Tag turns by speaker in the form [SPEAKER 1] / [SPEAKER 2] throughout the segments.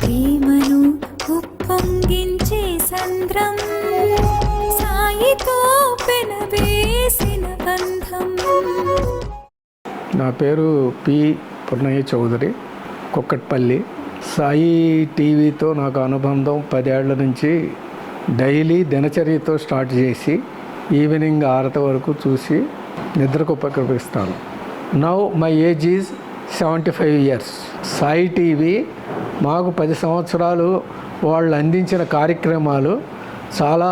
[SPEAKER 1] ప్రేమను ఉప్పొంగించే సంద్రం సాయితో పెనవేసిన బంధం.
[SPEAKER 2] నా పేరు పి పున్నయ్య చౌదరి కుక్కట్పల్లి. సాయి టీవీతో నాకు అనుబంధం పదేళ్ళ నుంచి డైలీ దినచర్యతో స్టార్ట్ చేసి ఈవినింగ్ ఆరత వరకు చూసి నిద్రకు ఉపక్రమిస్తాను. Now my age is seventy five years. Sai TV మాకు పది సంవత్సరాలు వాళ్ళు అందించిన కార్యక్రమాలు చాలా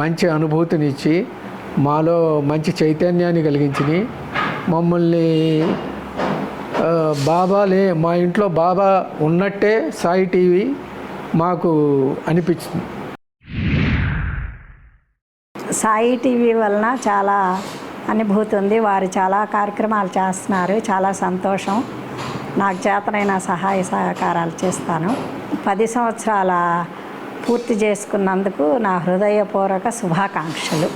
[SPEAKER 2] మంచి అనుభూతినిచ్చి మాలో మంచి చైతన్యాన్ని కలిగించినాయి. మమ్మల్ని బాబాలే బాబా మా ఇంట్లో బాబా ఉన్నట్టే సాయి టీవీ మాకు అనిపించింది
[SPEAKER 3] సాయి టీవీ వలన చాలా అనుభూతి ఉంది వారు చాలా కార్యక్రమాలు చేస్తున్నారు. చాలా సంతోషం. నాకు చేతనైన సహాయ సహకారాలు చేస్తాను. పది సంవత్సరాల పూర్తి చేసుకున్నందుకు నా హృదయపూర్వక శుభాకాంక్షలు.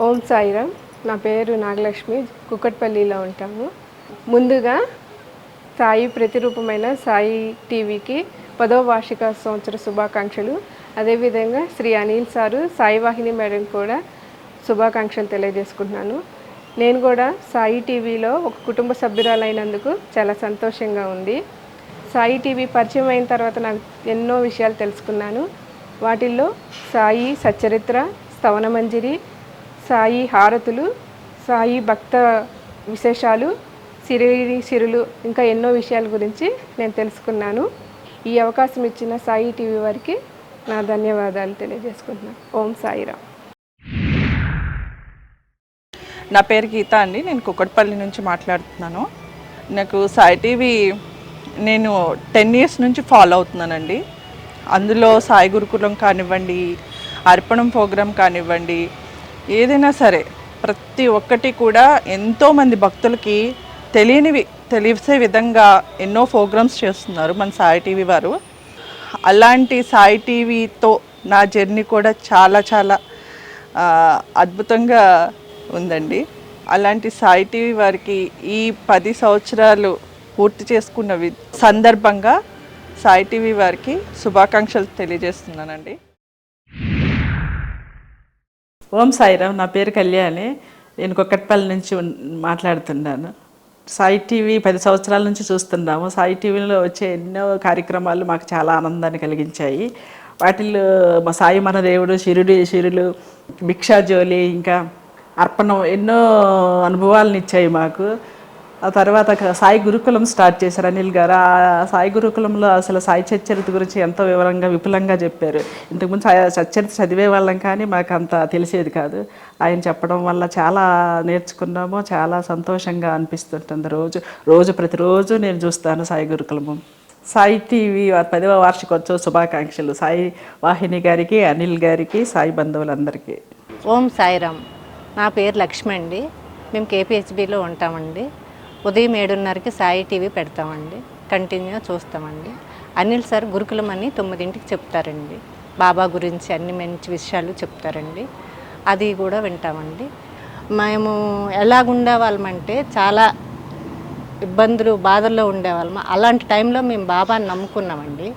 [SPEAKER 4] ఓం సాయిరామ్. నా పేరు నాగలక్ష్మి. కుక్కట్పల్లిలో ఉంటాము. ముందుగా సాయి ప్రతిరూపమైన సాయి టీవీకి పదో వార్షిక సంవత్సర శుభాకాంక్షలు. అదేవిధంగా శ్రీ అనిల్ సారు సాయివాహిని మేడం కూడా శుభాకాంక్షలు తెలియజేసుకుంటున్నాను. నేను కూడా సాయి టీవీలో ఒక కుటుంబ సభ్యురాలైనందుకు చాలా సంతోషంగా ఉంది. సాయి టీవీ పరిచయం అయిన తర్వాత నాకు ఎన్నో విషయాలు తెలుసుకున్నాను. వాటిల్లో సాయి సచ్చరిత్ర స్తవనమంజరి సాయి హారతులు సాయి భక్త విశేషాలు సిరి సిరులు ఇంకా ఎన్నో విషయాల గురించి నేను తెలుసుకున్నాను. ఈ అవకాశం ఇచ్చిన సాయి టీవీ వారికి నా ధన్యవాదాలు తెలియజేసుకుంటున్నాను ఓం సాయిరామ్.
[SPEAKER 5] నా పేరు గీత అండి. నేను కుక్కట్పల్లి నుంచి మాట్లాడుతున్నాను. నాకు సాయి టీవీ నేను టెన్ ఇయర్స్ నుంచి ఫాలో అవుతున్నానండి. అందులో సాయి గురుకులం కానివ్వండి అర్పణం ప్రోగ్రాం కానివ్వండి ఏదైనా సరే ప్రతి ఒక్కటి కూడా ఎంతోమంది భక్తులకి తెలియనివి తెలిసే విధంగా ఎన్నో ప్రోగ్రామ్స్ చేస్తున్నారు మన సాయి టీవీ వారు. అలాంటి సాయి టీవీతో నా జర్నీ కూడా చాలా చాలా అద్భుతంగా ఉందండి. అలాంటి సాయి టీవీ వారికి ఈ పది సంవత్సరాలు పూర్తి చేసుకున్న వి సందర్భంగా సాయి టీవీ వారికి శుభాకాంక్షలు తెలియజేస్తున్నానండి.
[SPEAKER 6] ఓం సాయిరామ్ నా పేరు కళ్యాణి. నేను కొక్కట్పల్లి నుంచి ఉన్- మాట్లాడుతున్నాను. సాయి టీవీ పది సంవత్సరాల నుంచి చూస్తున్నాము. సాయి టీవీలో వచ్చే ఎన్నో కార్యక్రమాలు మాకు చాలా ఆనందాన్ని కలిగించాయి. వాటిల్లో మా సాయి మన దేవుడు శిరుడి శిరులు భిక్షా జోలి ఇంకా అర్పణం ఎన్నో అనుభవాలను ఇచ్చాయి మాకు. ఆ తర్వాత సాయి గురుకులం స్టార్ట్ చేశారు అనిల్ గారు. ఆ సాయి గురుకులంలో అసలు సాయి సచ్చరిత గురించి ఎంతో వివరంగా విపులంగా చెప్పారు. ఇంతకుముందు సాయి సచ్చరిత చదివే వాళ్ళం కానీ మాకు అంత తెలిసేది కాదు. ఆయన చెప్పడం వల్ల చాలా నేర్చుకున్నాము చాలా సంతోషంగా అనిపిస్తుంటుంది రోజు. రోజు ప్రతిరోజు నేను చూస్తాను సాయి గురుకులము. సాయి టీవీ పదవ వార్షికోత్సవ శుభాకాంక్షలు. సాయి వాహిని గారికి అనిల్ గారికి సాయి బంధువులందరికీ.
[SPEAKER 7] ఓం సాయిరామ్. నా పేరు లక్ష్మి అండి. మేము కేపీహెచ్బిలో ఉంటామండి. ఉదయం ఏడున్నరకి సాయి టీవీ పెడతామండి. కంటిన్యూ చూస్తామండి. అనిల్ సార్ గురుకులం అని తొమ్మిదింటికి చెప్తారండి. బాబా గురించి అన్ని మంచి విషయాలు చెప్తారండి. అది కూడా వింటామండి. మేము ఎలాగుండే వాళ్ళమంటే చాలా ఇబ్బందులు బాధల్లో ఉండేవాళ్ళం అలాంటి టైంలో మేము బాబాని నమ్ముకున్నామండి.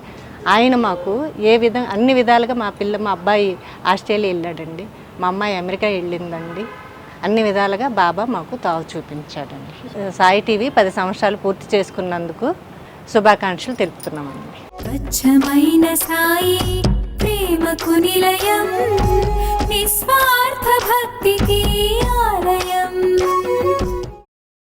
[SPEAKER 7] ఆయన మాకు ఏ విధంగా అన్ని విధాలుగా మా పిల్ల మా అబ్బాయి ఆస్ట్రేలియా వెళ్ళాడండి. మా అమ్మాయి అమెరికా వెళ్ళిందండి. అన్ని విధాలుగా బాబా మాకు తావు చూపించాడండి. సాయి టీవీ పది సంవత్సరాలు పూర్తి చేసుకున్నందుకు శుభాకాంక్షలు తెలుపుతున్నామండి.
[SPEAKER 1] స్వచ్ఛమైన సాయి ప్రేమకు నిలయం నిస్వార్థ భక్తికి